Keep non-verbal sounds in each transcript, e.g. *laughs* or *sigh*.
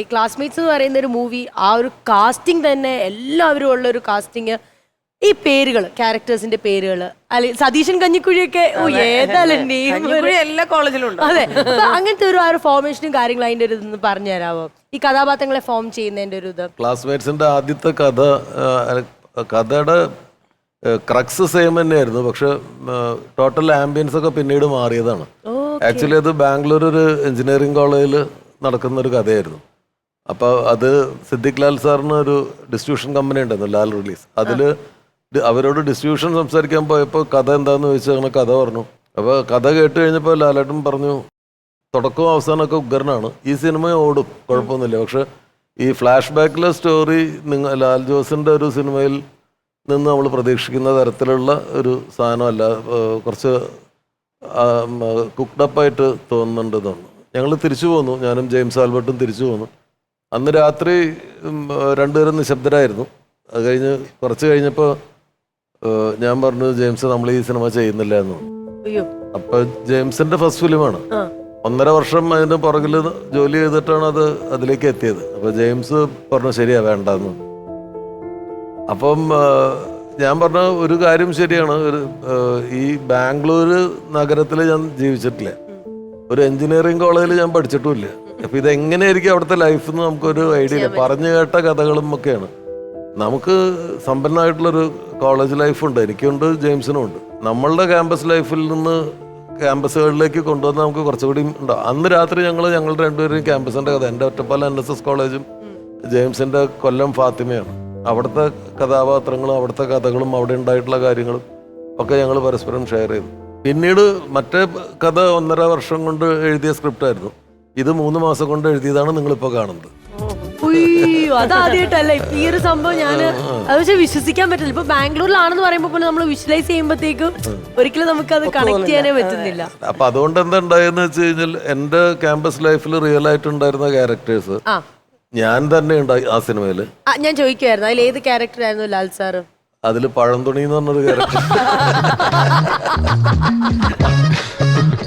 ഈ ക്ലാസ്മേറ്റ്സ് എന്ന് പറയുന്ന ഒരു മൂവി ആ ഒരു കാസ്റ്റിംഗ് തന്നെ എല്ലാവരും ഉള്ള ഒരു കാസ്റ്റിംഗ് ഈ പേരുകൾ ക്യാരക്ടേഴ്സിന്റെ പേരുകൾ അല്ലെ സതീശൻ കഞ്ഞിക്കുഴിയൊക്കെ ഓ എല്ലാ കോളേജിലും ഉണ്ട്. അതെ. അങ്ങനത്തെ ഒരു ആ ഒരു ഫോർമേഷനും കാര്യങ്ങളും അതിന്റെ ഒരു ഇതൊന്ന് പറഞ്ഞു തരാമോ ഈ കഥാപാത്രങ്ങളെ ഫോം ചെയ്യുന്നതിന്റെ ഒരു ഇത്. ക്ലാസ്മേറ്റ്സിന്റെ ആദ്യത്തെ കഥ കഥയുടെ ക്രക്സ് സെയിം തന്നെയായിരുന്നു. പക്ഷെ ടോട്ടൽ ആംബിയൻസ് ഒക്കെ പിന്നീട് മാറിയതാണ്. ആക്ച്വലി അത് ബാംഗ്ലൂർ ഒരു എഞ്ചിനീയറിംഗ് കോളേജിൽ നടക്കുന്ന ഒരു കഥയായിരുന്നു. അപ്പോൾ അത് സിദ്ദിഖ് ലാൽ സാറിന് ഒരു ഡിസ്ട്രിബ്യൂഷൻ കമ്പനി ഉണ്ടായിരുന്നു ലാൽ റിലീസ് അതിൽ അവരോട് ഡിസ്ട്രിബ്യൂഷൻ സംസാരിക്കാൻ പോയപ്പോൾ കഥ എന്താന്ന് ചോദിച്ചാൽ അങ്ങനെ കഥ പറഞ്ഞു. അപ്പോൾ കഥ കേട്ട് കഴിഞ്ഞപ്പോൾ ലാലേട്ടൻ പറഞ്ഞു തുടക്കവും അവസാനമൊക്കെ ഉഗ്രനാണ്. ഈ സിനിമ ഓടും. കുഴപ്പമൊന്നുമില്ല. പക്ഷെ ഈ ഫ്ലാഷ് ബാക്കിലെ സ്റ്റോറി നിങ്ങൾ ലാൽ ജോസിന്റെ ഒരു സിനിമയിൽ നിന്ന് നമ്മൾ പ്രതീക്ഷിക്കുന്ന തരത്തിലുള്ള ഒരു സാധനമല്ല. കുറച്ച് കുക്ഡപ്പായിട്ട് തോന്നുന്നുണ്ട് തോന്നുന്നു ഞങ്ങൾ തിരിച്ചു പോന്നു. ഞാനും ജെയിംസ് ആൽബർട്ടും തിരിച്ചു പോന്നു. അന്ന് രാത്രി രണ്ടുപേരും നിശബ്ദരായിരുന്നു. അത് കഴിഞ്ഞ് കുറച്ച് കഴിഞ്ഞപ്പോൾ ഞാൻ പറഞ്ഞു ജെയിംസ് നമ്മൾ ഈ സിനിമ ചെയ്യുന്നില്ല എന്ന് അപ്പൊ ജെയിംസിന്റെ ഫസ്റ്റ് ഫിലിമാണ്. ഒന്നര വർഷം അതിന് പുറകിൽ ജോലി ചെയ്തിട്ടാണ് അത് അതിലേക്ക് എത്തിയത്. അപ്പൊ ജെയിംസ് പറഞ്ഞു ശരിയാ വേണ്ടെന്ന്. അപ്പം ഞാൻ പറഞ്ഞ ഒരു കാര്യം ശരിയാണ്. ഒരു ഈ ബാംഗ്ലൂര് നഗരത്തിൽ ഞാൻ ജീവിച്ചിട്ടില്ല. ഒരു എഞ്ചിനീയറിംഗ് കോളേജിൽ ഞാൻ പഠിച്ചിട്ടുമില്ല അപ്പൊ ഇത് എങ്ങനെയായിരിക്കും അവിടുത്തെ ലൈഫ് എന്ന് നമുക്കൊരു ഐഡിയ ഇല്ല. പറഞ്ഞു കേട്ട കഥകളും ഒക്കെയാണ്. നമുക്ക് സമ്പന്നമായിട്ടുള്ളൊരു കോളേജ് ലൈഫുണ്ട് എനിക്കുണ്ട് ജെയിംസിനും ഉണ്ട്. നമ്മളുടെ ക്യാമ്പസ് ലൈഫിൽ നിന്ന് ക്യാമ്പസുകളിലേക്ക് കൊണ്ടുവന്ന് നമുക്ക് കുറച്ചുകൂടി ഉണ്ടാവും അന്ന് രാത്രി ഞങ്ങൾ ഞങ്ങളുടെ രണ്ടുപേരും ക്യാമ്പസിന്റെ കഥ. എന്റെ ഒറ്റപ്പാലം എൻ എസ് എസ് കോളേജും ജെയിംസിന്റെ കൊല്ലം ഫാത്തിമയാണ്. അവിടുത്തെ കഥാപാത്രങ്ങളും അവിടുത്തെ കഥകളും അവിടെ ഉണ്ടായിട്ടുള്ള കാര്യങ്ങളും ഒക്കെ ഞങ്ങൾ പരസ്പരം ഷെയർ ചെയ്തു പിന്നീട് മറ്റേ കഥ ഒന്നര വർഷം കൊണ്ട് എഴുതിയ സ്ക്രിപ്റ്റ് ആയിരുന്നു. ഇത് മൂന്ന് മാസം കൊണ്ട് എഴുതിയതാണ് നിങ്ങളിപ്പോ കാണുന്നത്. ഉയ്യോ അതാദ്യമായിട്ടല്ല. ഇപ്പൊ ഈ ഒരു സംഭവം ഞാൻ അത് പക്ഷെ വിശ്വസിക്കാൻ പറ്റില്ല. ഇപ്പൊ ബാംഗ്ലൂരിലാണെന്ന് പറയുമ്പോ പോലും നമ്മൾ വിഷ്വലൈസ് ചെയ്യുമ്പോഴത്തേക്കും ഒരിക്കലും നമുക്ക് അത് കണക്ട് ചെയ്യാനേ പറ്റുന്നില്ല. അപ്പൊ അതുകൊണ്ട് എന്താ ഉണ്ടായെന്ന് വെച്ച് കഴിഞ്ഞാൽ എന്റെ ക്യാമ്പസ് ലൈഫിൽ റിയൽ ആയിട്ട് ഉണ്ടായിരുന്ന ക്യാരക്ടേഴ്സ് ഞാൻ തന്നെ ഉണ്ടായി ആ സിനിമയിൽ. ഞാൻ ചോദിക്കുമായിരുന്നു അതിൽ ഏത് ക്യാരക്ടർ ആയിരുന്നു ലാൽ സാറ്? അതിൽ പഴംതുണി എന്ന് പറഞ്ഞൊരു ക്യാരക്ടർ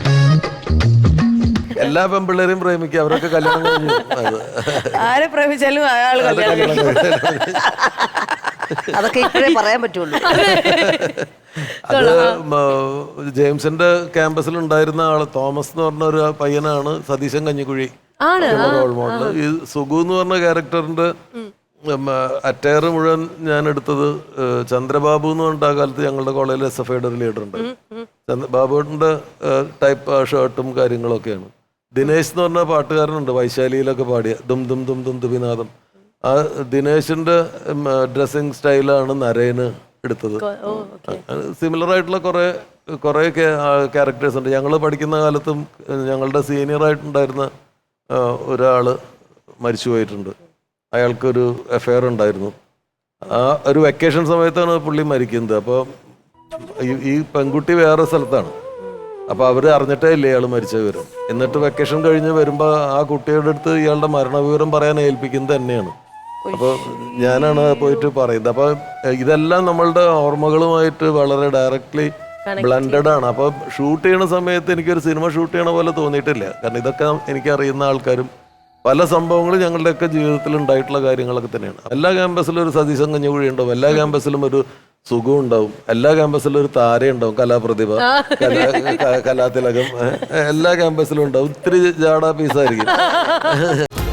*laughs* എല്ലാ പെമ്പിള്ളേരും പ്രേമിക്കുക അവരൊക്കെ കല്യാണം കഴിഞ്ഞു. ആരെ പ്രേമിച്ചാലും അയാൾ കല്യാണം കഴിഞ്ഞു. അതൊക്കെ ഇപ്പോഴേ പറയാൻ പറ്റുള്ളൂ. അത്. ജെയിംസിന്റെ ക്യാമ്പസിൽ ഉണ്ടായിരുന്ന ആൾ തോമസ് എന്ന് പറഞ്ഞ ഒരു പയ്യനാണ് സതീശൻ കഞ്ഞിക്കുഴി. ആണ്. റോൾ മോഡൽ ഈ സുഗു എന്ന് പറഞ്ഞ ക്യാരക്ടറിന്റെ അറ്റയർ മുഴുവൻ ഞാൻ എടുത്തത് ചന്ദ്രബാബു എന്ന് പറഞ്ഞിട്ട് ആ കാലത്ത് ഞങ്ങളുടെ കോളേജിൽ എസ് എഫ് ഐയുടെ ഒരു ലീഡർ ഉണ്ട്. ചന്ദ്ര ടൈപ്പ് ഷർട്ടും കാര്യങ്ങളൊക്കെയാണ്. ദിനേശ് എന്ന് പറഞ്ഞ പാട്ടുകാരനുണ്ട് വൈശാലിയിലൊക്കെ പാടിയ ദും ദും ദും ദും ദുബിനാഥം. ആ ദിനേശിന്റെ ഡ്രസ്സിങ് സ്റ്റൈലാണ് നരേന് എടുത്തത്. സിമിലർ ആയിട്ടുള്ള കുറെ കുറെ ക്യാരക്ടേഴ്സ് ഉണ്ട്. ഞങ്ങൾ പഠിക്കുന്ന കാലത്തും ഞങ്ങളുടെ സീനിയർ ആയിട്ടുണ്ടായിരുന്ന ഒരാൾ മരിച്ചു പോയിട്ടുണ്ട്. അയാൾക്കൊരു എഫയർ ഉണ്ടായിരുന്നു. ആ ഒരു വെക്കേഷൻ സമയത്താണ് പുള്ളി മരിക്കുന്നത്. അപ്പോൾ ഈ പെൺകുട്ടി വേറെ സ്ഥലത്താണ്. അപ്പോൾ അവർ അറിഞ്ഞിട്ടേ ഇല്ല ഇയാൾ മരിച്ച വിവരം? എന്നിട്ട് വെക്കേഷൻ കഴിഞ്ഞ് വരുമ്പോൾ ആ കുട്ടിയുടെ അടുത്ത് ഇയാളുടെ മരണവിവരം പറയാൻ ഏൽപ്പിക്കുന്നത് തന്നെയാണ്. അപ്പോൾ ഞാനാണ് പോയിട്ട് പറയുന്നത്. അപ്പോൾ ഇതെല്ലാം നമ്മളുടെ ഓർമ്മകളുമായിട്ട് വളരെ ഡയറക്ട്ലി ബ്ലൻഡഡ് ആണ്. അപ്പോൾ ഷൂട്ട് ചെയ്യണ സമയത്ത് എനിക്കൊരു സിനിമ ഷൂട്ട് ചെയ്യണ പോലെ തോന്നിയിട്ടില്ല. കാരണം ഇതൊക്കെ എനിക്ക് അറിയുന്ന ആൾക്കാരും പല സംഭവങ്ങളും ഞങ്ങളുടെയൊക്കെ ജീവിതത്തിൽ ഉണ്ടായിട്ടുള്ള കാര്യങ്ങളൊക്കെ തന്നെയാണ്. എല്ലാ ക്യാമ്പസിലും ഒരു സതീശൻ കഞ്ഞുകുഴി ഉണ്ടാവും എല്ലാ ക്യാമ്പസിലും ഒരു സുഖം ഉണ്ടാവും എല്ലാ ക്യാമ്പസിലും ഒരു താരയുണ്ടാവും കലാപ്രതിഭ. കലാ കലാതിലകം. എല്ലാ ക്യാമ്പസിലും ഉണ്ടാവും. ഇത്തിരി ജാടാ പീസായിരിക്കും. *laughs*